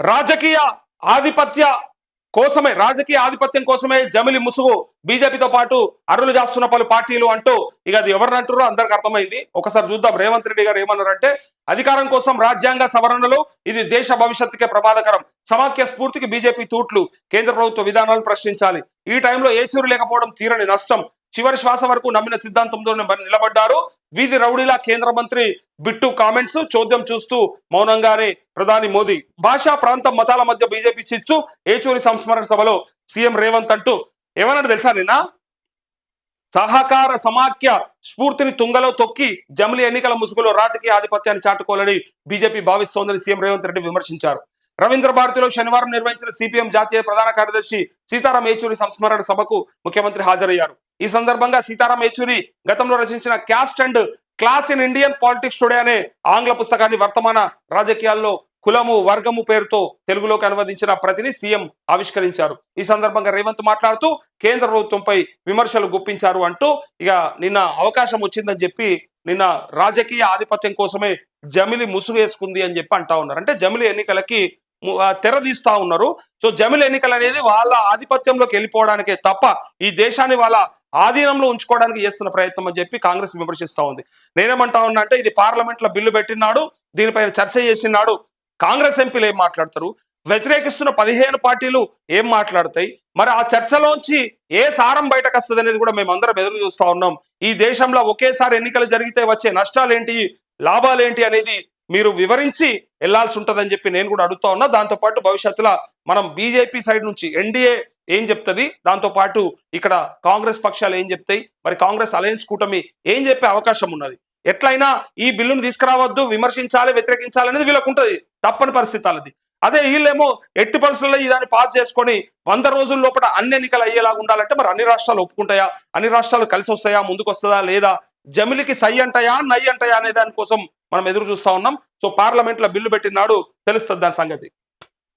రాజకీయ ఆధిపత్య కోసమే రాజకీయ ఆధిపత్యం కోసమే జమిలి ముసుగు బీజేపీతో పాటు అరులు చేస్తున్న పలు పార్టీలు అంటూ ఇక అది ఎవరిని అంటారో అందరికి అర్థమైంది. ఒకసారి చూద్దాం. రేవంత్ రెడ్డి గారు ఏమన్నారంటే అధికారం కోసం రాజ్యాంగ సవరణలు ఇది దేశ భవిష్యత్తుకే ప్రమాదకరం. సమాఖ్య స్ఫూర్తికి బీజేపీ తూట్లు కేంద్ర ప్రభుత్వ విధానాలు ప్రశ్నించాలి. ఈ టైంలో ఏసూరు లేకపోవడం తీరని నష్టం. చివరి శ్వాస వరకు నమ్మిన సిద్ధాంతంతో నిలబడ్డారు. వీధి రౌడీలా కేంద్ర మంత్రి బిట్టు కామెంట్స్ చోద్యం చూస్తూ మౌనంగానే ప్రధాని మోదీ భాషా ప్రాంతం మతాల మధ్య బీజేపీ చిచ్చు ఏచూరి సంస్మరణ సభలో సీఎం రేవంత్ అంటూ ఏమన్నాడు తెలుసా నిన్న? సహకార సమాఖ్య స్ఫూర్తిని తుంగలో తొక్కి జమిలి ఎన్నికల ముసుగులో రాజకీయ ఆధిపత్యాన్ని చాటుకోవాలని బీజేపీ భావిస్తోందని సీఎం రేవంత్ రెడ్డి విమర్శించారు. రవీంద్ర భారతిలో శనివారం నిర్వహించిన సిపిఎం జాతీయ ప్రధాన కార్యదర్శి సీతారాం ఏచూరి సంస్మరణ సభకు ముఖ్యమంత్రి హాజరయ్యారు. ఈ సందర్భంగా సీతారాం యేచూరి గతంలో రచించిన caste and class in Indian politics today అనే ఆంగ్ల పుస్తకాన్ని వర్తమాన రాజకీయాల్లో కులము వర్గము పేరుతో తెలుగులోకి అనువదించిన ప్రతిని సీఎం ఆవిష్కరించారు. ఈ సందర్భంగా రేవంత్ మాట్లాడుతూ కేంద్ర ప్రభుత్వంపై విమర్శలు గుప్పించారు అంటూ ఇక నిన్న అవకాశం వచ్చిందని చెప్పి నిన్న రాజకీయ ఆధిపత్యం కోసమే జమిలి ముసుగు వేసుకుంది అని చెప్పి అంటా ఉన్నారు. అంటే జమిలి ఎన్నికలకి తెరదీస్తా ఉన్నారు. సో జమిల ఎన్నికలు అనేది వాళ్ళ ఆధిపత్యంలోకి వెళ్ళిపోవడానికే తప్ప ఈ దేశాన్ని వాళ్ళ ఆధీనంలో ఉంచుకోవడానికి చేస్తున్న ప్రయత్నం అని చెప్పి కాంగ్రెస్ విమర్శిస్తా ఉంది. నేనేమంటా ఉన్నా అంటే ఇది పార్లమెంట్లో బిల్లు పెట్టినాడు దీనిపైన చర్చ చేసినాడు కాంగ్రెస్ ఎంపీలు ఏం మాట్లాడతారు? వ్యతిరేకిస్తున్న పదిహేను పార్టీలు ఏం మాట్లాడతాయి? మరి ఆ చర్చలోంచి ఏ సారం బయటకు వస్తుంది అనేది కూడా మేము అందరం ఎదురు చూస్తూ ఉన్నాం. ఈ దేశంలో ఒకేసారి ఎన్నికలు జరిగితే వచ్చే నష్టాలేంటి? లాభాలేంటి అనేది మీరు వివరించి వెళ్ళాల్సి ఉంటుందని చెప్పి నేను కూడా అడుగుతా ఉన్నా. దాంతో పాటు భవిష్యత్తులో మనం బీజేపీ సైడ్ నుంచి ఎన్డీఏ ఏం చెప్తుంది? దాంతో పాటు ఇక్కడ కాంగ్రెస్ పక్షాలు ఏం చెప్తాయి? మరి కాంగ్రెస్ అలయన్స్ కూటమి ఏం చెప్పే అవకాశం ఉన్నది? ఎట్లయినా ఈ బిల్లును తీసుకురావద్దు విమర్శించాలి వ్యతిరేకించాలి అనేది వీళ్ళకు ఉంటుంది. తప్పని పరిస్థితి అదే వీళ్ళేమో ఎట్టి పరిస్థితుల్లో ఈ దాన్ని పాస్ చేసుకొని వంద రోజుల లోపల అన్ని ఎన్నికలు అయ్యేలాగా ఉండాలంటే మరి అన్ని రాష్ట్రాలు ఒప్పుకుంటాయా? అన్ని రాష్ట్రాలు కలిసి వస్తాయా? ముందుకు వస్తుందా లేదా జమిలికి సై అంటాయా? నై అంటాయా? అనే దానికోసం మనం ఎదురు చూస్తా ఉన్నాం. సో పార్లమెంట్లో బిల్లు పెట్టినాడు తెలుస్తుంది దాని సంగతి.